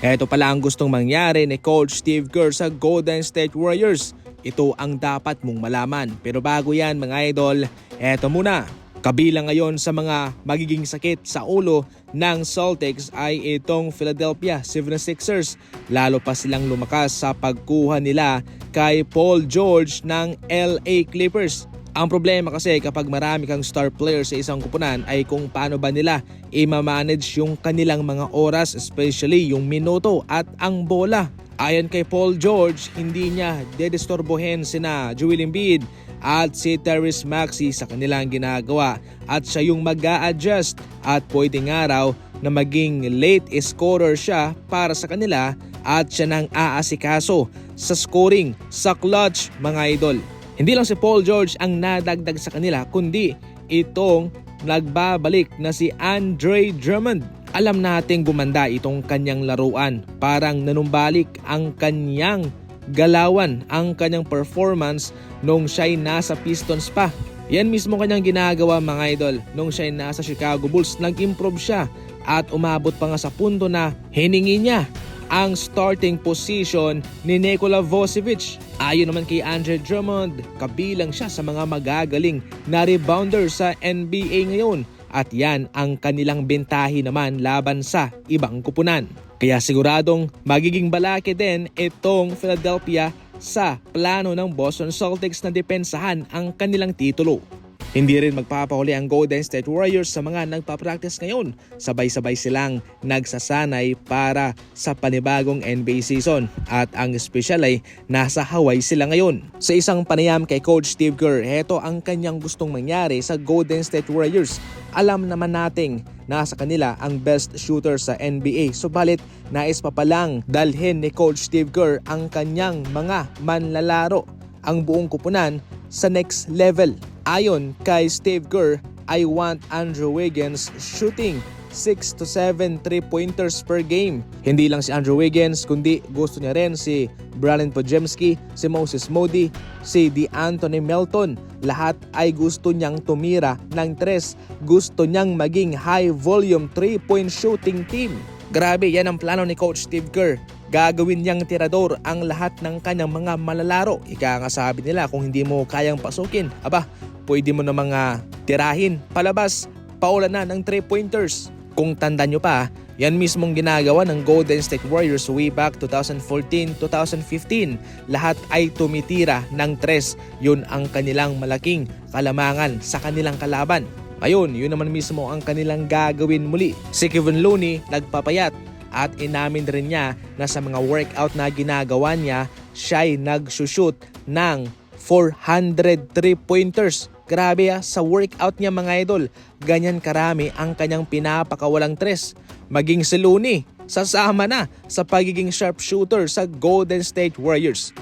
Ito pala ang gustong mangyari ni Coach Steve Kerr sa Golden State Warriors. Ito ang dapat mong malaman. Pero bago yan mga idol, eto muna. Kabilang ngayon sa mga magiging sakit sa ulo ng Celtics ay itong Philadelphia 76ers. Lalo pa silang lumakas sa pagkuha nila kay Paul George ng LA Clippers. Ang problema kasi kapag marami kang star player sa isang kupunan ay kung paano ba nila i-manage yung kanilang mga oras especially yung minuto at ang bola. Ayon kay Paul George, hindi niya dedistorbohin sina Joel Embiid at si Terrence Maxey sa kanilang ginagawa at siya yung mag adjust at pwedeng araw na maging late scorer siya para sa kanila at siya nang aasikaso sa scoring sa clutch mga idol. Hindi lang si Paul George ang nadagdag sa kanila kundi itong nagbabalik na si Andre Drummond. Alam nating gumanda itong kanyang laruan. Parang nanumbalik ang kanyang galawan, ang kanyang performance nung siya'y nasa Pistons pa. Yan mismo kanyang ginagawa mga idol. Nung siya'y nasa Chicago Bulls, nag-improve siya at umabot pa nga sa punto na hiningi niya ang starting position ni Nikola Vucevic. Ayon naman kay Andre Drummond, kabilang siya sa mga magagaling na rebounder sa NBA ngayon at yan ang kanilang bentahi naman laban sa ibang kupunan. Kaya siguradong magiging balake din itong Philadelphia sa plano ng Boston Celtics na depensahan ang kanilang titulo. Hindi rin magpapahuli ang Golden State Warriors sa mga nagpa-practice ngayon. Sabay-sabay silang nagsasanay para sa panibagong NBA season at ang special ay nasa Hawaii sila ngayon. Sa isang panayam kay Coach Steve Kerr, heto ang kanyang gustong mangyari sa Golden State Warriors. Alam naman nating nasa kanila ang best shooter sa NBA. Subalit nais pa palang dalhin ni Coach Steve Kerr ang kanyang mga manlalaro ang buong kupunan sa next level. Ayon kay Steve Kerr, I want Andrew Wiggins shooting 6 to 7 3-pointers per game. Hindi lang si Andrew Wiggins, kundi gusto niya rin si Brandon Podjemski, si Moses Moody, si DeAnthony Melton. Lahat ay gusto niyang tumira ng tres. Gusto niyang maging high-volume 3-point shooting team. Grabe, yan ang plano ni Coach Steve Kerr. Gagawin niyang tirador ang lahat ng kanyang mga malalaro. Ika nga sabi nila kung hindi mo kayang pasukin, aba, pwede mo na mga tirahin, palabas, paula na ng 3-pointers. Kung tanda nyo pa, yan mismong ginagawa ng Golden State Warriors way back 2014-2015. Lahat ay tumitira ng tres. Yun ang kanilang malaking kalamangan sa kanilang kalaban. Ngayon, yun naman mismo ang kanilang gagawin muli. Si Kevin Looney nagpapayat at inamin rin niya na sa mga workout na ginagawa niya, siya'y nagsushoot ng 403 pointers. Grabe ah, sa workout niya mga idol, ganyan karami ang kanyang pinapakawalang tres. Maging si Looney, sasama na sa pagiging sharpshooter sa Golden State Warriors.